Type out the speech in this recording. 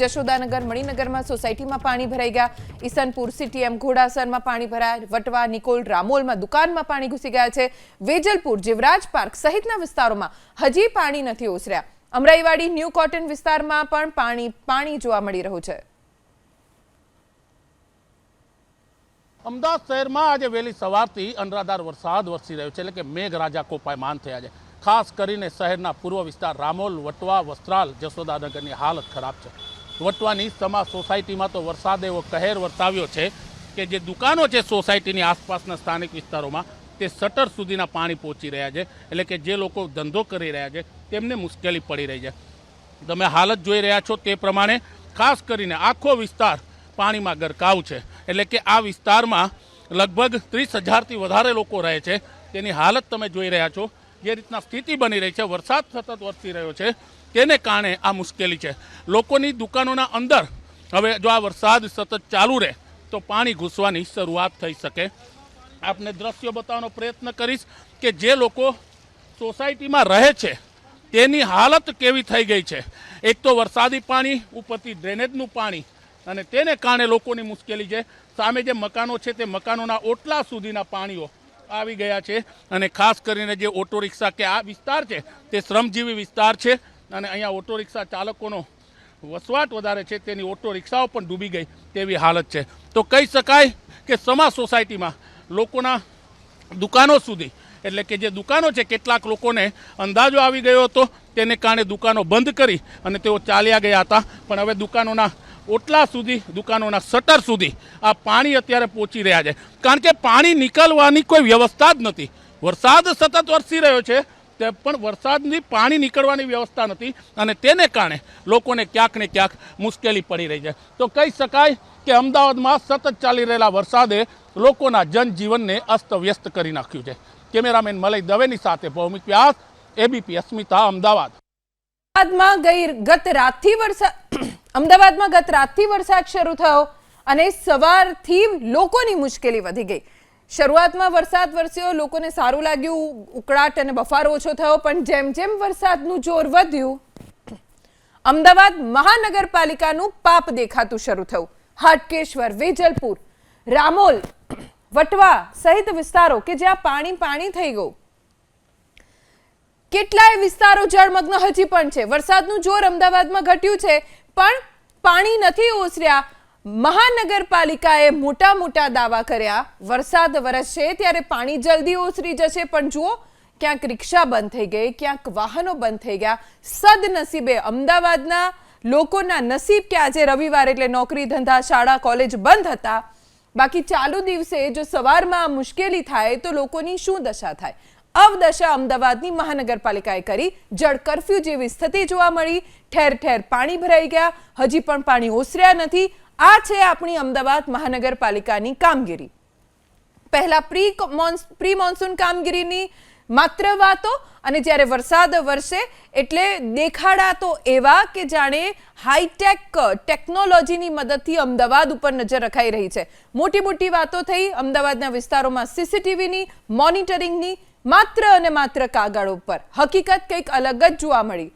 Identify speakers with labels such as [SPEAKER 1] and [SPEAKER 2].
[SPEAKER 1] જશોદાનગર, મણિનગરમાં સોસાયટીમાં પાણી ભરાઈ ગયા. ઈસનપુર સીટીએમ ઘોડાસરમાં પાણી ભરાયા. વટવા, નિકોલ, રામોલમાં દુકાનમાં પાણી ઘૂસી ગયા છે. વેજલપુર, જીવરાજ પાર્ક સહિતના વિસ્તારોમાં હજી પાણી નથી ઓસર્યા. અમરાઈવાડી, ન્યૂ કોટન વિસ્તારમાં પણ પાણી પાણી જોવા મળી રહ્યું છે.
[SPEAKER 2] અમદાવાદ શહેરમાં આજે વહેલી સવારથી અનરાધાર વરસાદ વરસી રહ્યો છે. એટલે કે મેઘરાજા કોપાયમાન થયા છે. ખાસ કરીને શહેરના પૂર્વ વિસ્તાર રામોલ, વટવા, વસ્ત્રાલ, જશોદાનગરની હાલત ખરાબ છે. વટવાની સમા સોસાયટીમાં તો વરસાદ એવો કહેર વરસાવ્યો છે કે જે દુકાનો છે સોસાયટીની આસપાસના સ્થાનિક વિસ્તારોમાં, તે શટર સુધીના પાણી પહોંચી રહ્યા છે. એટલે કે જે લોકો ધંધો કરી રહ્યા છે, તેમને મુશ્કેલી પડી રહી છે. તમે હાલત જોઈ રહ્યા છો તે પ્રમાણે, ખાસ કરીને આખો વિસ્તાર પાણીમાં ગરકાવ છે. એટલે કે આ વિસ્તારમાં લગભગ ત્રીસ હજારથી વધારે લોકો રહે છે. તેની હાલત તમે જોઈ રહ્યા છો. જે રીતના સ્થિતિ બની રહી છે, વરસાદ સતત વરસી રહ્યો છે, તેને કારણે આ મુશ્કેલી છે. લોકોની દુકાનોના અંદર હવે જો આ વરસાદ સતત ચાલુ રહે, તો પાણી ઘૂસવાની શરૂઆત થઈ શકે. આપને દ્રશ્યો બતાવવાનો પ્રયત્ન કરીશ કે જે લોકો સોસાયટીમાં રહે છે, તેની હાલત કેવી થઈ ગઈ છે. એક તો વરસાદી પાણી, ઉપરથી ડ્રેનેજનું પાણી અને તેને કારણે લોકોની મુશ્કેલી છે. સામે જે મકાનો છે, તે મકાનોના ઓટલા સુધીના પાણીઓ આવી ગયા છે અને ખાસ કરીને જે ઓટો રિક્ષા કે આ વિસ્તાર છે, તે શ્રમજીવી વિસ્તાર છે અને અહીંયા ઓટો રિક્ષા ચાલકોનો વસવાટ વધારે છે, તેની ઓટો રિક્ષાઓ પણ ડૂબી ગઈ તેવી હાલત છે. તો કહી શકાય કે સમા સોસાયટીમાં લોકોના દુકાનો સુધી, એટલે કે જે દુકાનો છે, કેટલાક લોકોને અંદાજો આવી ગયો હતો, તેને કારણે દુકાનો બંધ કરી અને તેઓ ચાલ્યા ગયા હતા. પણ હવે દુકાનોના ઓટલા સુધી, દુકાનોના શટર સુધી આ પાણી અત્યારે પહોંચી રહ્યા છે. કારણ કે પાણી નીકળવાની કોઈ વ્યવસ્થા જ નથી. વરસાદ સતત વરસી રહ્યો છે, તે પણ વરસાદની પાણી નીકળવાની વ્યવસ્થા નથી અને તેને કારણે લોકોને ક્યાંક ને ક્યાંક મુશ્કેલી પડી રહી છે. તો કહી શકાય કે અમદાવાદમાં સતત ચાલી રહેલા વરસાદે લોકોના જનજીવનને અસ્તવ્યસ્ત કરી નાખ્યું છે. કેમેરામેન મલય દવેની સાથે ભૌમિક વ્યાસ, એબીપી અસ્મિતા, અમદાવાદ.
[SPEAKER 1] અમદાવાદમાં ગઈ ગત રાતથી વરસાદ અમદાવાદમાં ગત રાતથી વરસાદ શરૂ થયો અને સવારથી લોકોની મુશ્કેલી વધી ગઈ. શરૂઆતમાં વરસાદ વરસ્યો, લોકોને સારું લાગ્યું, ઉકળાટ અને બફારો ઓછો થયો, પણ જેમ જેમ વરસાદનું જોર વધ્યું, અમદાવાદ મહાનગરપાલિકાનું પાપ દેખાતું શરૂ થયું. હાટકેશ્વર, વેજલપુર, રામોલ, વટવા સહિત વિસ્તારો કે જ્યાં પાણી પાણી થઈ ગયું. કેટલાય વિસ્તારો જળમગ્ન હજી પણ છે. વરસાદનું જોર અમદાવાદમાં ઘટ્યું છે. પણ પાણી નથી ઓસર્યા. મહાનગરપાલિકાએ મોટા મોટા દાવા કર્યા. વરસાદ વરસશે ત્યારે પાણી જલ્દી ઓસરી જશે. પણ જુઓ, ક્યાંક રિક્ષા બંધ થઈ ગઈ, ક્યાંક વાહનો બંધ થઈ ગયા. સદનસીબે અમદાવાદના લોકોના નસીબ કે આજે રવિવાર એટલે નોકરી ધંધા શાળા કોલેજ બંધ હતા. બાકી ચાલુ દિવસે જો સવારમાં મુશ્કેલી થાય તો લોકોની શું દશા થાય? અવદશા અમદાવાદની મહાનગરપાલિકાએ કરી જળ કરફ્યુ જેવી સ્થિતિ જોવા મળી. ઠેર ઠેર પાણી ભરાઈ ગયા. હજી પણ પાણી ઓસર્યા નથી. આ છે આપણી અમદાવાદ મહાનગરપાલિકાની કામગીરી. પહેલા પ્રી પ્રી મોન્સૂન કામગીરીની માત્ર વાતો અને જ્યારે વરસાદ વરસે એટલે દેખાડા તો એવા કે જાણે હાઈટેક ટેકનોલોજીની મદદથી અમદાવાદ ઉપર નજર રખાઈ રહી છે. મોટી મોટી વાતો થઈ. અમદાવાદના વિસ્તારોમાં સીસીટીવીની મોનિટરિંગની માત્ર અને માત્ર કાગળ ઉપર. હકીકત કંઈક અલગ જ જોવા મળી.